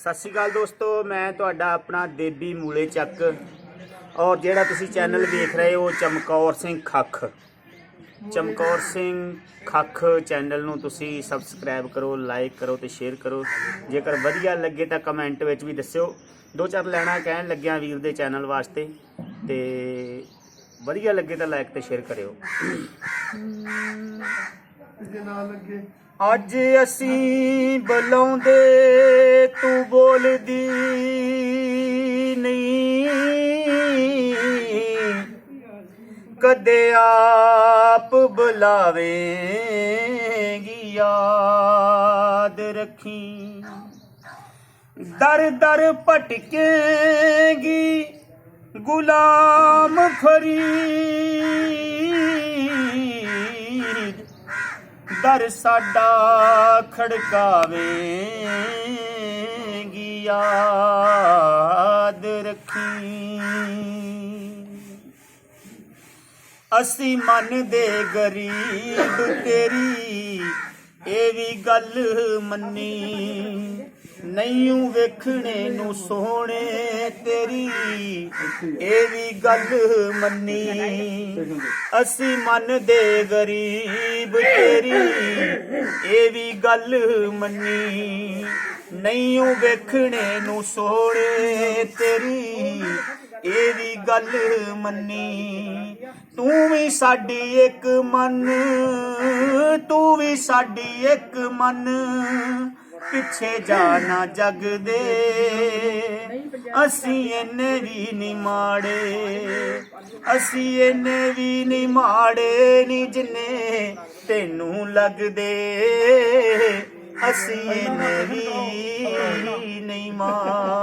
ਸਤਿ ਸ਼੍ਰੀ ਅਕਾਲ ਦੋਸਤੋ, ਮੈਂ ਤੁਹਾਡਾ ਆਪਣਾ ਦੇਬੀ ਮੂਲੇ ਚੱਕ। ਔਰ ਜਿਹੜਾ ਤੁਸੀਂ ਚੈਨਲ ਵੇਖ ਰਹੇ ਹੋ, ਚਮਕੌਰ ਸਿੰਘ ਖੱਖ। ਚਮਕੌਰ ਸਿੰਘ ਖੱਖ ਚੈਨਲ ਨੂੰ ਤੁਸੀਂ ਸਬਸਕ੍ਰਾਈਬ ਕਰੋ, ਲਾਈਕ ਕਰੋ ਤੇ ਸ਼ੇਅਰ ਕਰੋ। ਜੇਕਰ ਵਧੀਆ ਲੱਗੇ ਤਾਂ ਕਮੈਂਟ ਵਿੱਚ ਵੀ ਦੱਸਿਓ। ਦੋ ਚਾਰ ਲੈਣਾ ਕਹਿਣ ਲੱਗਿਆ ਵੀਰ ਦੇ ਚੈਨਲ ਵਾਸਤੇ ਤੇ ਵਧੀਆ ਲੱਗੇ ਤਾਂ ਲਾਈਕ ਤੇ ਸ਼ੇਅਰ ਕਰਿਓ। ਅੱਜ ਅਸੀਂ ਬੁਲਾਉਂਦੇ, ਤੂੰ ਬੋਲਦੀ ਨਹੀਂ। ਕਦੇ ਆਪ ਬੁਲਾਵੇਂਗੀ ਯਾਦ ਰੱਖੀ। ਦਰ ਦਰ ਭਟਕੇਗੀ ਗੁਲਾਮ ਫਰੀਦ। ਦਰ ਸਾਡਾ ਖੜਕਾਵੇਂਗੀ ਯਾਦ ਰੱਖੀ। ਅਸੀਂ ਮੰਨਦੇ ਗਰੀਬ ਤੇਰੀ ਇਹ ਵੀ ਗੱਲ ਮੰਨੀ। ਨਹੀਂਉ ਵੇਖਣੇ ਨੂੰ ਸੋਹਣੇ ਤੇਰੀ। ਇਹ ਵੀ ਗੱਲ ਮੰਨੀ। ਅਸੀਂ ਮੰਨਦੇ ਗਰੀਬ ਤੇਰੀ। ਇਹ ਵੀ ਗੱਲ ਮੰਨੀ। ਨਹੀਂਉ ਵੇਖਣੇ ਨੂੰ ਸੋਹਣੇ ਤੇਰੀ। ਇਹ ਵੀ ਗੱਲ ਮੰਨੀ। ਤੂੰ ਵੀ ਸਾਡੀ ਇੱਕ ਮਨ, ਤੂੰ ਵੀ ਸਾਡੀ ਇੱਕ ਮਨ। ਪਿੱਛੇ ਜਾਣਾ ਜਗ ਦੇ ਅਸੀਂ ਇਹਨੇ ਵੀ ਨਹੀਂ ਮਾੜੇ, ਅਸੀਂ ਇਹਨੇ ਵੀ ਨਹੀਂ ਮਾੜੇ ਨਹੀਂ ਜਿੰਨੇ ਤੈਨੂੰ ਲੱਗਦੇ। ਅਸੀਂ ਇਹਨੇ ਵੀ ਨਹੀਂ ਮਾੜੇ।